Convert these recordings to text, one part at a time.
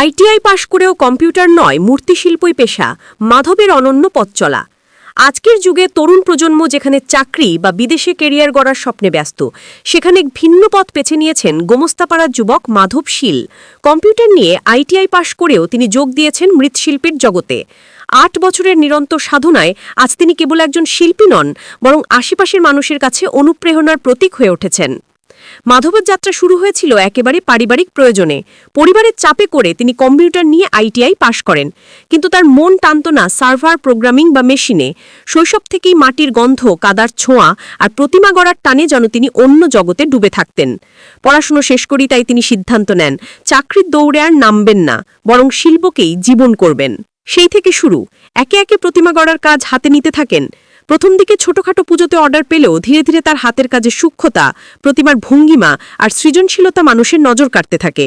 ITI pass করেও computer নয় মূর্তিশিল্পই পেশা, মাধবের অনন্য পথ চলা। আজকের যুগে তরুণ প্রজন্ম যেখানে চাকরি বা বিদেশে কেরিয়ার গড়ার স্বপ্নে ব্যস্ত, সেখানে ভিন্ন পথ বেছে নিয়েছেন গোমস্তাপাড়ার যুবক মাধব শীল। কম্পিউটার নিয়ে আইটিআই পাশ করেও তিনি যোগ দিয়েছেন মৃৎশিল্পের জগতে। আট বছরের নিরন্তর সাধনায় আজ তিনি কেবল একজন শিল্পী নন, বরং আশেপাশের মানুষের কাছে অনুপ্রেরণার প্রতীক হয়ে উঠেছেন। মাধবের যাত্রা শুরু হয়েছিল একেবারে পারিবারিক প্রয়োজনে। পরিবারের চাপে করে তিনি কম্পিউটার নিয়ে আইটিআই পাশ করেন। কিন্তু তার মন টানত না সার্ভার, প্রোগ্রামিং বা মেশিনে। শৈশব থেকেই মাটির গন্ধ, কাদার ছোঁয়া আর প্রতিমা গড়ার টানে যেন তিনি অন্য জগতে ডুবে থাকতেন। পড়াশুনো শেষ করি তাই তিনি সিদ্ধান্ত নেন, চাকরির দৌড়ে আর নামবেন না, বরং শিল্পকেই জীবন করবেন। সেই থেকে শুরু। একে একে প্রতিমা গড়ার কাজ হাতে নিতে থাকেন। প্রথম দিকে ছোটখাটো পুজোতে অর্ডার পেলেও ধীরে ধীরে তার হাতের কাজে সূক্ষ্মতা, প্রতিমার ভঙ্গিমা আর সৃজনশীলতা মানুষের নজর কাটতে থাকে।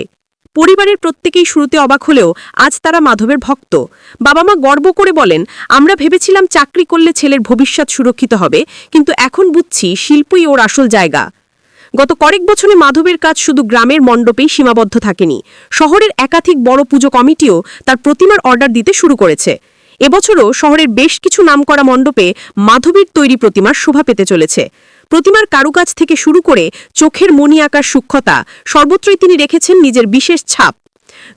পরিবারের প্রত্যেকেই শুরুতে অবাক হলেও আজ তারা মাধবের ভক্ত। বাবা মা গর্ব করে বলেন, আমরা ভেবেছিলাম চাকরি করলে ছেলের ভবিষ্যৎ সুরক্ষিত হবে, কিন্তু এখন বুঝছি শিল্পই ওর আসল জায়গা। গত কয়েক বছরে মাধবের কাজ শুধু গ্রামের মণ্ডপেই সীমাবদ্ধ থাকেনি। শহরের একাধিক বড় পুজো কমিটিও তার প্রতিমার অর্ডার দিতে শুরু করেছে। এবছরও শহরের বেশ কিছু নামকরা মণ্ডপে মাধবীর তৈরি প্রতিমার শোভা পেতে চলেছে। প্রতিমার কারুকাজ থেকে শুরু করে চোখের মনি আঁকার সূক্ষ্মতা সর্বত্রই তিনি রেখেছেন নিজের বিশেষ ছাপ।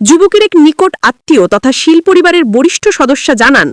যুবকের এক নিকট আত্মীয় তথা শিল পরিবারের বরিষ্ঠ সদস্য জানান,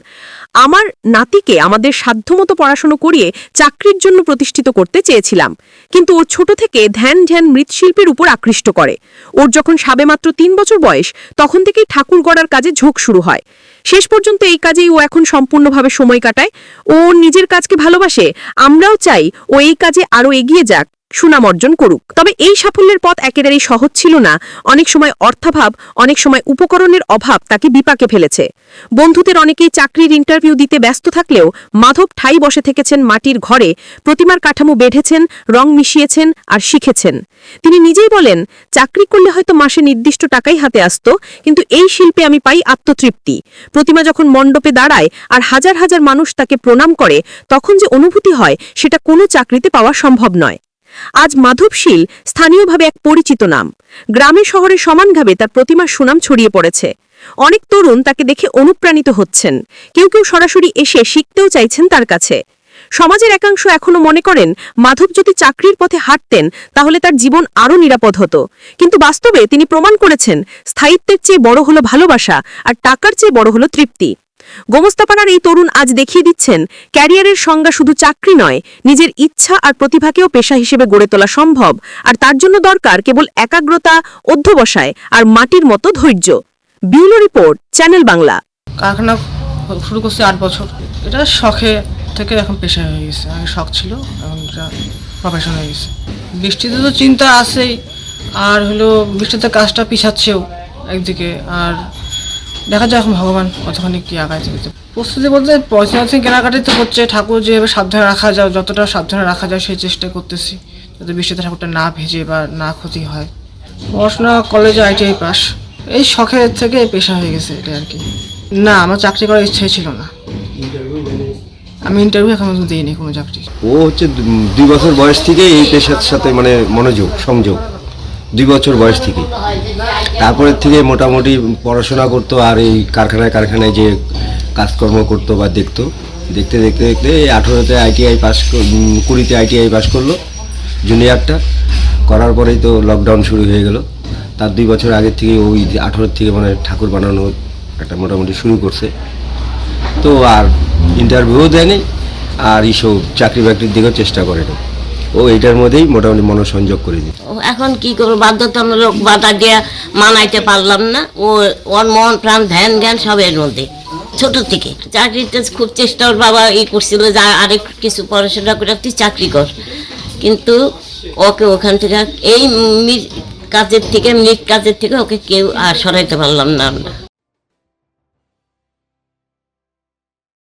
আমার নাতিকে আমাদের সাধ্যমতো পড়াশোনা করিয়ে চাকরির জন্য প্রতিষ্ঠিত করতে চেয়েছিলাম, কিন্তু ওর ছোট থেকে ধ্যান ধ্যান মৃৎশিল্পের উপর আকৃষ্ট করে। ওর যখন সাবে মাত্র তিন বছর বয়স, তখন থেকেই ঠাকুর গড়ার কাজে ঝোঁক শুরু হয়। শেষ পর্যন্ত এই কাজেই ও এখন সম্পূর্ণভাবে সময় কাটায়। ও নিজের কাজকে ভালোবাসে। আমরাও চাই ও এই কাজে আরও এগিয়ে যাক। সুনাম অর্জন করুক। তবে এই সাফল্যের পথ একেবারেই সহজ ছিল না। অনেক সময় অর্থাভাব, অনেক সময় উপকরণের অভাব তাকে বিপাকে ফেলেছে। বন্ধুদের অনেকেই চাকরির ইন্টারভিউ দিতে ব্যস্ত থাকলেও মাধব ঠাই বসে থেকেছেন মাটির ঘরে, প্রতিমার কাঠামো বেঁধেছেন, রং মিশিয়েছেন আর শিখেছেন। তিনি নিজেই বলেন, চাকরি করলে হয়তো মাসে নির্দিষ্ট টাকাই হাতে আসত, কিন্তু এই শিল্পে আমি পাই আত্মতৃপ্তি। প্রতিমা যখন মণ্ডপে দাঁড়ায় আর হাজার হাজার মানুষ তাকে প্রণাম করে, তখন যে অনুভূতি হয়, সেটা কোনো চাকরিতে পাওয়া সম্ভব নয়। আজ মাধবশীল স্থানীয়ভাবে এক পরিচিত নাম। গ্রামে শহরে সমানভাবে তার প্রতিমার সুনাম ছড়িয়ে পড়েছে। অনেক তরুণ তাকে দেখে অনুপ্রাণিত হচ্ছেন। কেউ কেউ সরাসরি এসে শিখতেও চাইছেন তার কাছে। সমাজের একাংশ এখনও মনে করেন, মাধব যদি চাকরির পথে হাঁটতেন, তাহলে তার জীবন আরও নিরাপদ হতো। কিন্তু বাস্তবে তিনি প্রমাণ করেছেন, স্থায়িত্বের চেয়ে বড় হলো ভালোবাসা আর টাকার চেয়ে বড় হলো তৃপ্তি। গোমস্তাপাড়ার এই তরুণ আজ দেখিয়ে দিচ্ছেন, ক্যারিয়ারের সংজ্ঞা শুধু চাকরি নয়, নিজের ইচ্ছা আর প্রতিভাকেও পেশা হিসেবে গড়ে তোলা সম্ভব। আর তার জন্য দরকার কেবল একাগ্রতা, অধ্যবসায় আর মাটির মতো ধৈর্য। Bureau report, channel Bangla. কারখানা শুরু করছি আট বছর। এটা শখে থেকে এখন পেশা হয়ে গেছে। আগে শখ ছিল, এখন এটা প্রফেশন হয়ে গেছে। বৃষ্টিতে তো চিন্তা আছেই, আর হলো বৃষ্টিতে কাজটা পিছাচ্ছেও একদিকে। আর দেখা যাক ভগবান কতখানি কি আগায় যেতে প্রস্তুতি বলতে পয়সা আছে কেনাকাটি তো হচ্ছে, ঠাকুর যেভাবে সাবধানে রাখা যায়, যতটা সাবধানে রাখা যায় সেই চেষ্টা করতেছি, যাতে বৃষ্টিতে ঠাকুরটা না ভেজে বা না ক্ষতি হয়। পড়াশোনা, কলেজে আইটিআই পাস এই শখের থেকে পেশা হয়ে গেছে এটা আর কি। না, আমার চাকরি করার ইচ্ছাই ছিল না। আমি ইন্টারভিউ এখন পর্যন্ত দিইনি কোনো চাকরি। ও হচ্ছে দুই বছর বয়স থেকে এই পেশার সাথে মানে মনোযোগ, সংযোগ। দুই বছর বয়স থেকে তারপরের থেকে মোটামুটি পড়াশোনা করতো আর এই কারখানায় কারখানায় যে কাজকর্ম করতো বা দেখতো। দেখতে দেখতে দেখতে এই আঠেরোতে আইটিআই পাস কুড়িতে আইটিআই পাস করল জুনিয়রটা। করার পরেই তো লকডাউন শুরু হয়ে গেল। তার দুই বছর আগের থেকে ওই আঠেরোর থেকে মানে ঠাকুর বানানো একটা মোটামুটি শুরু করছে। তো আর ইন্টারভিউও দেয়নি, আর এইসব চাকরি বাকরির দিকেও চেষ্টা করেনি। ও এটার মধ্যেই মোটামুটি মনোসংযোগ করে ও এখন কি করব? বাধ্যতামূলক বাধা দিয়ে মানাইতে পারলাম না। ও ওর মন, প্রাণ, ধ্যান, জ্ঞান সব এর মধ্যে। ছোট থেকে। চাকরিতে খুব চেষ্টা ওর বাবা ই করছিল যে আরেক কিছু পড়াশোনা করে তুই চাকরি কর। কিন্তু ওকে ওখান থেকে এই কাজের থেকে মৃত কাজের থেকে ওকে কেউ আর সরাইতে পারলাম না আমরা।